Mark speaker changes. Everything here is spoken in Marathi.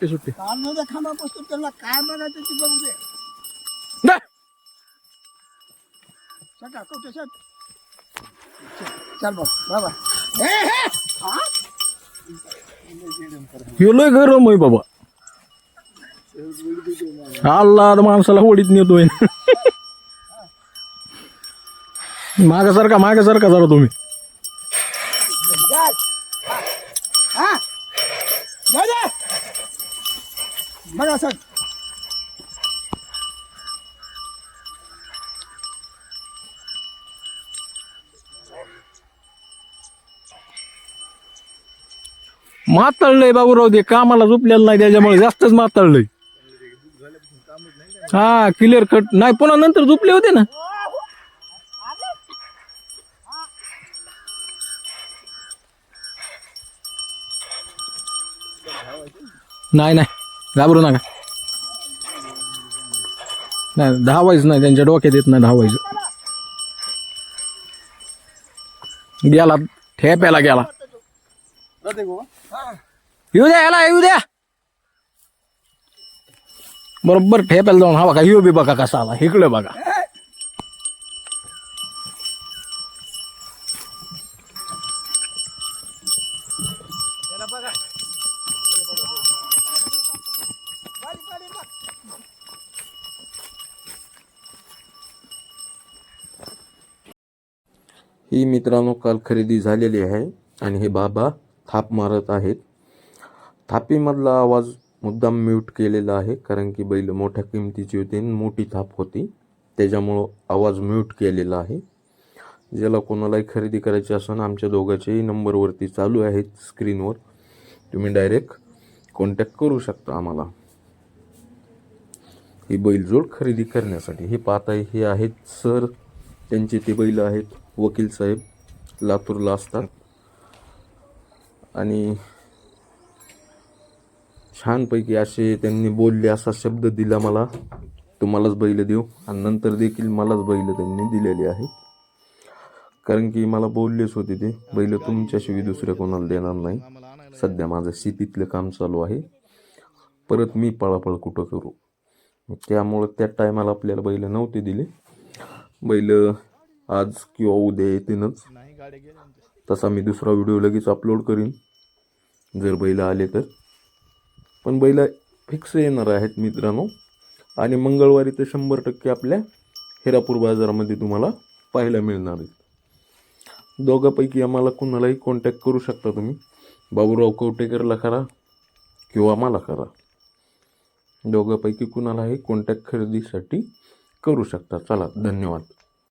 Speaker 1: सुट्टी. सुट्टी
Speaker 2: खांबापासून त्यांना काय बघायचं ती बघू दे.
Speaker 1: दे.
Speaker 2: सटा कुठे सट चल. बघ बाबा हे! हे? हा
Speaker 1: ह्यो लय गरम आहे बाबा. अल्ला माणसाला होडीत नेतोय. मागासारखा मागासारखा जरा तुम्ही.
Speaker 2: जाय. हा. जाऊ दे. बघा सट
Speaker 1: मातळलंय बाबूराव ते कामाला झोपलेलं नाही त्याच्यामुळे जास्तच मातळलंय. हा क्लिअर कट नाही पुन्हा नंतर झोपले होते ना. नाही नाही. घाबरू नका. नाही धावायचं नाही त्यांच्या डोक्यात येत नाही धावायचं गेला ठेप्याला गेला. येऊ द्या याला येऊ द्या. बरोबर ठेप्याला जाऊन हवा का? येऊ बी बघा कसा आला. इकडे बघा.
Speaker 3: ही मित्रांनो काल खरेदी झालेली आहे आणि हे बाबा थाप मारत आहेत. थापीमधला आवाज मुद्दाम म्यूट केलेला आहे कारण की बैल मोठ्या किमतीची होती आणि मोठी थाप होती. त्याच्यामुळं आवाज म्यूट केलेला आहे. ज्याला कोणालाही खरेदी करायची असेल आमच्या दोघांच्याही नंबरवरती चालू आहेत स्क्रीनवर तुम्ही डायरेक्ट कॉन्टॅक्ट करू शकता आम्हाला. ही बैलजोड खरेदी करण्यासाठी. हे पाहत आहे हे आहेत सर त्यांचे ते बैल आहेत. वकील साहेब लातूरला असतात. आणि छानपैकी असे त्यांनी बोलले असा शब्द दिला मला. तुम्हालाच बैल देऊ. आणि नंतर देखील मलाच बैल त्यांनी दिलेली आहे कारण की मला बोललेच होते ते बैल तुमच्याशिवाय दुसऱ्या कोणाला देणार नाही. सध्या माझं शेतीतलं काम चालू आहे. परत मी पळापळ कुठं करू? त्यामुळं त्या टायमाला आपल्याला बैल नव्हते दिले. बैल आज किंवा उद्या येतीलच. तसा मी दुसरा व्हिडिओ लगेच अपलोड करीन. जर बैल आले तर. पण बैल फिक्स येणार आहेत मित्रांनो. आणि मंगळवारी तर शंभर टक्के आपल्या हिरापूर बाजारामध्ये तुम्हाला पाहायला मिळणार आहेत. दोघांपैकी आम्हाला कुणालाही कॉन्टॅक्ट करू शकता तुम्ही. बाबूराव कवटेकरला करा किंवा मला करा. दोघांपैकी कुणालाही कॉन्टॅक्ट खरेदीसाठी करू शकता. चला धन्यवाद.